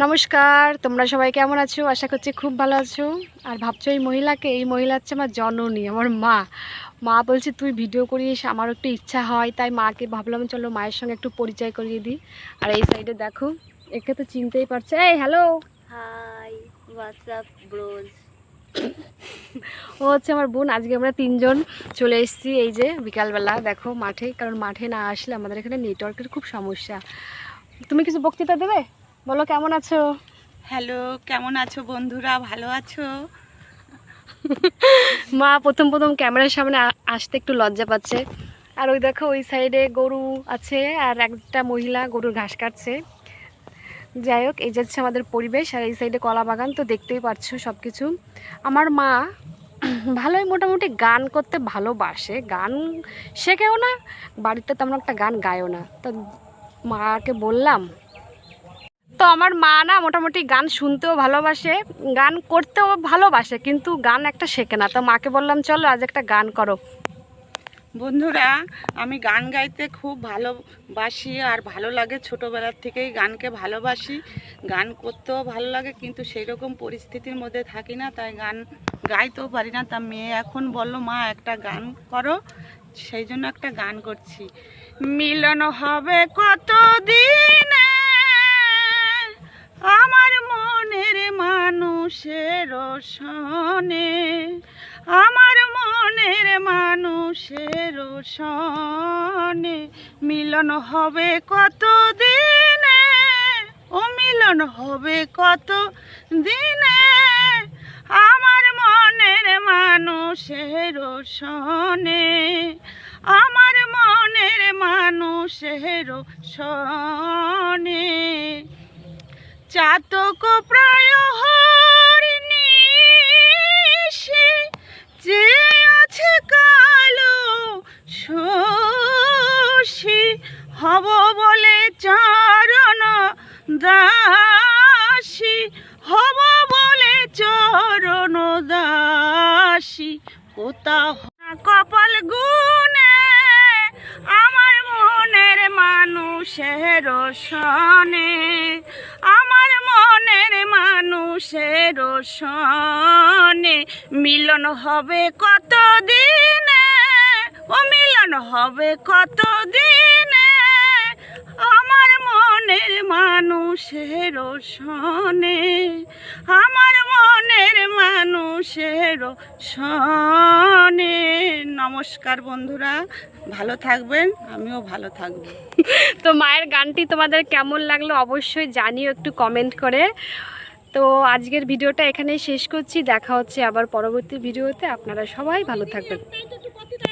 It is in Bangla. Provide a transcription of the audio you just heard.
নমস্কার তোমরা সবাই কেমন আছো? আশা করছি খুব ভালো আছো। আর ভাবছ এই মহিলাকে? এই মহিলা হচ্ছে আমার জননী আমার মা। মা বলছে তুই ভিডিও করিস আমার একটু ইচ্ছা হয়। তাই মাকে ভাবলাম চলো মায়ের সঙ্গে একটু পরিচয় করিয়ে দিই। আর এই সাইডে দেখো একে তো চিনতেই পারছে। এই হ্যালো হাই হোয়াটসঅ্যাপ ব্রোজ ও হচ্ছে আমার বোন আজকে আমরা তিনজন চলে এসেছি এই যে বিকালবেলা দেখো মাঠে। কারণ মাঠে না আসলে আমাদের এখানে নেটওয়ার্কের খুব সমস্যা। তুমি কিছু বক্তৃতা দেবে? বলো কেমন আছো? হ্যালো কেমন আছো বন্ধুরা? ভালো আছো? মা প্রথম প্রথম ক্যামেরার সামনে আসতে একটু লজ্জা পাচ্ছে। আর ওই দেখো ওই সাইডে গরু আছে আর একটা মহিলা গরুর ঘাস কাটছে। যাই হোক এই যাচ্ছে আমাদের পরিবেশ আর এই সাইডে কলা বাগান তো দেখতেই পাচ্ছো সব কিছু আমার মা ভালোই মোটামুটি গান করতে ভালোবাসে। গান শেখেও না বাড়িতে তেমন একটা গান গায়ও না। তো মাকে বললাম তো আমার মা না মোটামুটি গান শুনতেও ভালোবাসে, গান করতেও ভালোবাসে, কিন্তু গান একটা শেখে না। তো মাকে বললাম, চলো আজ একটা গান করো। বন্ধুরা, আমি গান গাইতে খুব ভালোবাসি আর ভালো লাগে ছোটোবেলার থেকেই গানকে ভালোবাসি। গান করতেও ভালো লাগে, কিন্তু সেই রকম পরিস্থিতির মধ্যে থাকি না, তাই গান গাইতেও পারি না। তা মেয়ে এখন বলল, মা, একটা গান করো। সেই জন্য একটা গান করছি। মিলন হবে কত সনে আমার মনের মানুষের সনে। মিলন হবে কত দিনে ও মিলন হবে কত দিনে আমার মনের মানুষের সনে, আমার মনের মানুষের সনে। চাতক প্রায় হব বলে চরণ দাসী, হব বলে চরণ দাসী। কোথা কপাল গুনে আমার মনের মানুষের সনে, আমার মনের মানুষের সনে। মিলন হবে কত দিনে ও মিলন হবে কত দিনে মনের মানুষের সনে আমার মনের মানুষের সনে নমস্কার বন্ধুরা, ভালো থাকবেন, আমিও ভালো থাকব। তো মায়ের গানটি তোমাদের কেমন লাগল অবশ্যই জানিও একটু কমেন্ট করে। তো আজকের ভিডিওটা এখানেই শেষ করছি, দেখা হচ্ছে আবার পরবর্তী ভিডিওতে। আপনারা সবাই ভালো থাকবেন।